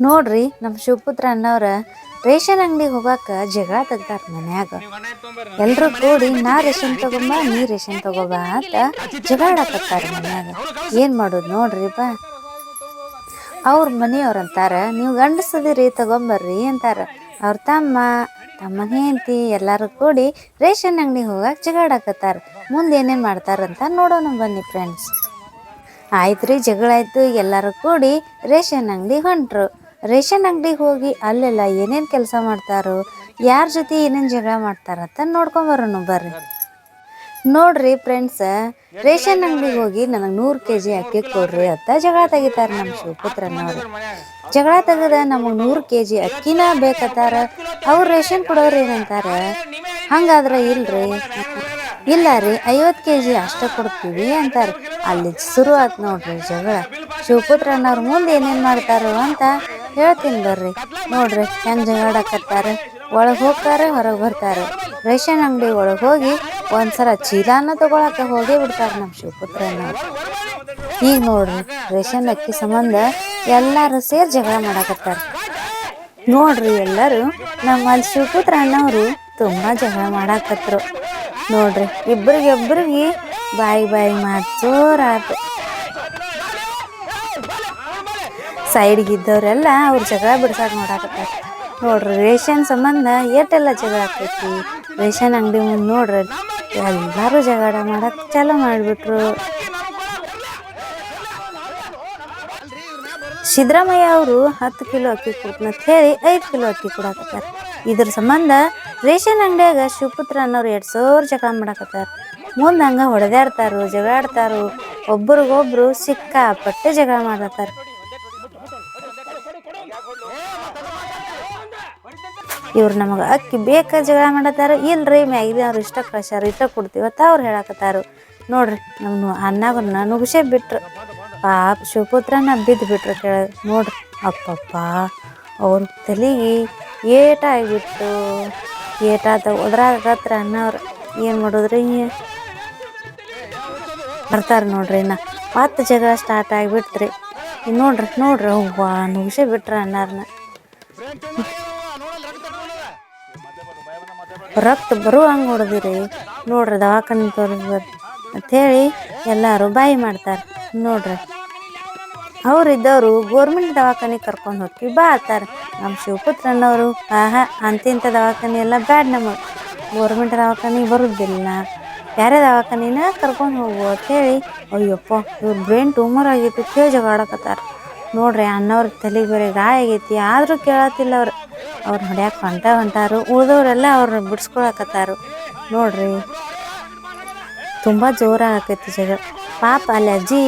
ನೋಡ್ರಿ ನಮ್ಮ ಶಿವಪುತ್ರ ಅಣ್ಣವ್ರ ರೇಷನ್ ಅಂಗಡಿಗೆ ಹೋಗಾಕ ಜಗಳ ತೆಗ್ದಾರ ಮನ್ಯಾಗ. ಎಲ್ಲರೂ ಕೂಡಿ, ನಾ ರೇಷನ್ ತಗೊಂಬ, ನೀ ರೇಷನ್ ತಗೋಬಾ ಅಂತ ಜಗಳ ಆಡಕತ್ತಾರ ಮನ್ಯಾಗ. ಏನ್ ಮಾಡೋದು ನೋಡ್ರಿ ಬಾ. ಅವ್ರ ಮನೆಯವ್ರ ಅಂತಾರ, ನೀವು ಗಂಡಸದಿರಿ, ತಗೊಂಬರ್ರಿ ಅಂತಾರ. ಅವ್ರ ತಮ್ಮ ತಮ್ಮ ಹೆಂಡತಿ ಎಲ್ಲಾರು ಕೂಡಿ ರೇಷನ್ ಅಂಗಡಿಗೆ ಹೋಗಾಕ ಜಗಳಾಕತ್ತಾರ ಮುಂದೆ ಏನೇನು ಮಾಡ್ತಾರಂತ ನೋಡೋಣ ಬನ್ನಿ ಫ್ರೆಂಡ್ಸ್ ಆಯ್ತು ರೀ ಜಗಳ ಆಯ್ತು, ಎಲ್ಲರೂ ಕೂಡಿ ರೇಷನ್ ಅಂಗಡಿ ಹೊಂಟ್ರು. ರೇಷನ್ ಅಂಗಡಿಗೆ ಹೋಗಿ ಅಲ್ಲೆಲ್ಲ ಏನೇನು ಕೆಲಸ ಮಾಡ್ತಾರೋ, ಯಾರ ಜೊತೆ ಏನೇನು ಜಗಳ ಮಾಡ್ತಾರಂತ ನೋಡ್ಕೊಂಬರೋನು ಬರ್ರಿ. ನೋಡ್ರಿ ಫ್ರೆಂಡ್ಸ್ ರೇಷನ್ ಅಂಗಡಿಗೆ ಹೋಗಿ ನನಗೆ ನೂರು ಕೆ ಜಿ ಅಕ್ಕಿ ಕೊಡ್ರಿ ಅಂತ ಜಗಳ ತೆಗಿತಾರೆ ನಮ್ಮ ಶಿವಪುತ್ರನವ್ರು ಜಗಳ ತೆಗೆದ ನಮಗೆ ನೂರು ಕೆ ಜಿ ಅಕ್ಕಿನ ಬೇಕತ್ತಾರ, ಅವ್ರು ರೇಷನ್ ಕೊಡೋರು ಏನಂತಾರ? ಹಂಗಾದ್ರೆ ಇಲ್ರಿ, ಇಲ್ಲ ರೀ ಐವತ್ತು ಕೆ ಜಿ ಅಷ್ಟೇ ಕೊಡ್ತೀವಿ ಅಂತಾರೆ. ಅಲ್ಲಿ ಶುರು ಆಯ್ತು ನೋಡ್ರಿ ಜಗಳ. ಶಿವಪುತ್ರನವ್ರ ಮುಂದೆ ಏನೇನು ಮಾಡ್ತಾರೋ ಅಂತ ಹೇಳ್ತೀನಿ ಬರ್ರಿ. ನೋಡ್ರಿ, ಹೆಂಗೆ ಜಗಳಾಡಕತ್ತಾರ ಒಳಗೆ ಹೋಗ್ತಾರೆ, ಹೊರಗೆ ಬರ್ತಾರೆ. ರೇಷನ್ ಅಂಗಡಿ ಒಳಗೆ ಹೋಗಿ ಒಂದ್ಸಲ ಚೀಲಾನ ತಗೊಳಕ ಹೋಗೇ ಬಿಡ್ತಾರೆ ನಮ್ಮ ಶಿವಪುತ್ರ ಈಗ ನೋಡ್ರಿ, ರೇಷನ್ ಅಕ್ಕಿ ಸಂಬಂಧ ಎಲ್ಲಾರು ಸೇರಿ ಜಗಳ ಮಾಡಕತ್ತಾರ. ನೋಡ್ರಿ, ಎಲ್ಲರೂ ನಮ್ಮ ಅಲ್ಲಿ ಶಿವಪುತ್ರ ಅಣ್ಣವರು ತುಂಬಾ ಜಗಳ ಮಾಡಾಕತ್ರು. ನೋಡ್ರಿ ಇಬ್ಬರಿಗೊಬ್ರಿಗೆ ಬಾಯಿ ಬಾಯಿ ಮಾತು ಸೈಡ್ಗೆ ಇದ್ದವರೆಲ್ಲ ಅವ್ರು ಜಗಳ ಬಿಡ್ಸಕ್ಕೆ ನೋಡಾಕತ್ತಾರ. ನೋಡ್ರಿ, ರೇಷನ್ ಸಂಬಂಧ ಏಟೆಲ್ಲ ಜಗಳ ಆಕೈತಿ. ರೇಷನ್ ಅಂಗಡಿ ಮುಂದೆ ನೋಡ್ರಿ, ಎಲ್ಲರೂ ಜಗಳ ಮಾಡಕ್ ಚಾಲು ಮಾಡಿಬಿಟ್ರು. ಸಿದ್ದರಾಮಯ್ಯ ಅವರು ಹತ್ತು ಕಿಲೋ ಅಕ್ಕಿ ಕೊಡ್ತೀನಿ ಅಂತ ಹೇಳಿ ಐದು ಕಿಲೋ ಅಕ್ಕಿ ಕೊಡಾಕತ್ತಾರ. ಇದ್ರ ಸಂಬಂಧ ರೇಷನ್ ಅಂಗಡಿಯಾಗ ಶಿವಪುತ್ರ ಅನ್ನೋರು ಎರಡು ಸಾವಿರ ಜಗಳ ಮಾಡಾಕತ್ತಾರ. ಮುಂದೆ ಹಂಗೆ ಹೊಡೆದಾಡ್ತಾರು, ಜಗಳಾಡ್ತಾರು. ಒಬ್ರಿಗೊಬ್ರು ಸಿಕ್ಕಾಪಟ್ಟೆ ಜಗಳ ಮಾಡತ್ತಾರ ಇವ್ರು ನಮಗೆ ಅಕ್ಕಿ ಬೇಕ ಜಗಳ ಮಾಡತ್ತಾರ ಇಲ್ರಿ ಮ್ಯಾಗಿನವ್ರು ಇಷ್ಟ ಕಳ್ಸ್ಯಾರ ಇಷ್ಟ ಅಂತ ಅವ್ರು ಹೇಳಕತ್ತಾರು. ನೋಡ್ರಿ ನಮ್ಮ ಅನ್ನಾಗನ್ನ ನುಗ್ಸೇ ಬಿಟ್ರು. ಪಾಪ ಶಿವಪುತ್ರನ ಬಿದ್ದು ಬಿಟ್ರು ಕೇಳ, ನೋಡ್ರಿ, ಅಪ್ಪಪ್ಪ, ಅವ್ರ ತಲೆಗೆ ಏಟ ಆಗಿಬಿಟ್ಟು ಏಟಾತ ಒದ್ರಾಗತ್ರ ಅನ್ನವ್ರು ಏನು ಮಾಡಿದ್ರಿ? ಬರ್ತಾರೆ ನೋಡ್ರಿ ಇನ್ನ. ಮತ್ತೆ ಜಗಳ ಸ್ಟಾರ್ಟ್ ಆಗಿಬಿಟ್ರಿ. ನೋಡ್ರಿ ನೋಡ್ರಿ ಅವ್ವ ನುಗ್ಸೇ ಬಿಟ್ರ ಅನ್ನಾರನ್ನ ರಕ್ತ ಬರುವಂಗೆ ಹೊಡೆದಿರಿ. ನೋಡ್ರಿ ದವಾಖಾನೆ ತೋರಿಸ್ಬರ್ ಅಂಥೇಳಿ ಎಲ್ಲರೂ ಬಾಯಿ ಮಾಡ್ತಾರೆ. ನೋಡ್ರಿ. ಅವ್ರು ಇದ್ದವರು ಗೋರ್ಮೆಂಟ್ ದವಾಖಾನೆ ಕರ್ಕೊಂಡು ಹೋಗಿ ಬಾ ಅತ್ತಾರ ನಮ್ಮ ಶಿವಪುತ್ರನವರು, ಆಹಾ ಅಂತಿಂಥ ದವಾಖಾನೆ ಎಲ್ಲ ಬ್ಯಾಡ್ ನಮಗೆ. ಗೋರ್ಮೆಂಟ್ ದವಾಖಾನೆ ಬರೋದಿಲ್ಲ. ಬೇರೆ ದವಾಖಾನಿನ ಕರ್ಕೊಂಡು ಹೋಗು ಅಂತೇಳಿ ಅಯ್ಯಪ್ಪ, ಇವ್ರ ಬ್ರೈನ್ ಟ್ಯೂಮರ್ ಆಗೈತಿ ಕೇಳಿ ಜಗಾಡಕತ್ತಾರ ನೋಡ್ರಿ ಅನ್ನವ್ರ ತಲೆಗೆ ಬೇರೆ ಗಾಯ ಆಗೈತಿ, ಆದರೂ ಕೇಳತ್ತಿಲ್ಲ ಅವ್ರು. ಅವ್ರು ಹೊಡ್ಯಾಕ ಹೊಂಟ ಹೊಂಟಾರು. ಉಳ್ದವ್ರೆಲ್ಲ ಅವ್ರನ್ನ ಬಿಡಿಸ್ಕೊಳಕತ್ತಾರು. ನೋಡ್ರಿ, ತುಂಬ ಜೋರಾಗತ್ತೈತಿ ಜಗ ಪಾಪ ಅಲ್ಲಿ ಅಜ್ಜಿ,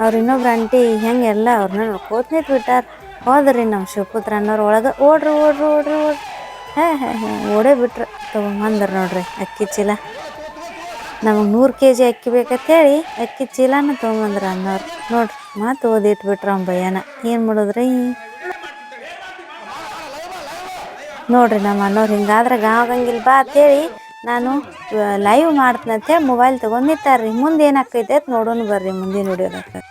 ಅವ್ರ ಇನ್ನೊಬ್ರು ಆಂಟಿ ಹೆಂಗೆಲ್ಲ ಅವ್ರನ್ನ ನೋಡ್ಕೋತ ನಿಂತ್ಬಿಟ್ಟಾರ ಹೋದ್ರಿ ನಮ್ಮ ಶಿವಪುತ್ರ ಅನ್ನೋರು ಒಳಗೆ, ಓಡ್ರಿ ಓಡ್ರಿ ಓಡ್ರಿ ಓಡ್ರಿ. ಹೇ ಹೇ ಹೇ, ಓಡೇ ಬಿಟ್ರು. ತೊಗೊಂಬಂದ್ರೆ ನೋಡ್ರಿ, ಅಕ್ಕಿ ಚೀಲ. ನಮಗೆ ನೂರು ಕೆ ಜಿ ಅಕ್ಕಿ ಬೇಕಂತೇಳಿ ಅಕ್ಕಿ ಚೀಲನ ತೊಗೊಂಬಂದ್ರೆ ಅನ್ನೋರು. ನೋಡ್ರಿ, ಮಾತು ಓದಿಟ್ಬಿಟ್ರ ಅವ್ನ ಭಯನ ಏನು ಮಾಡಿದ್ರಿ? ನೋಡ್ರಿ ನಮ್ಮ ಅನ್ನೋರು ಹಿಂಗಾದ್ರೆ ಗಾವಾಗಂಗಿಲ್ಲ ಬಾ ಅಂತೇಳಿ ನಾನು ಲೈವ್ ಮಾಡ್ತೀನಿ ಮೊಬೈಲ್ ತೊಗೊಂಡು ನಿಂತಾರ್ರಿ ಮುಂದೆ ಏನಾಕೈತೆ ನೋಡೋಣ ಬರ್ರಿ ಮುಂದಿನ ವಿಡಿಯೋದಾಗ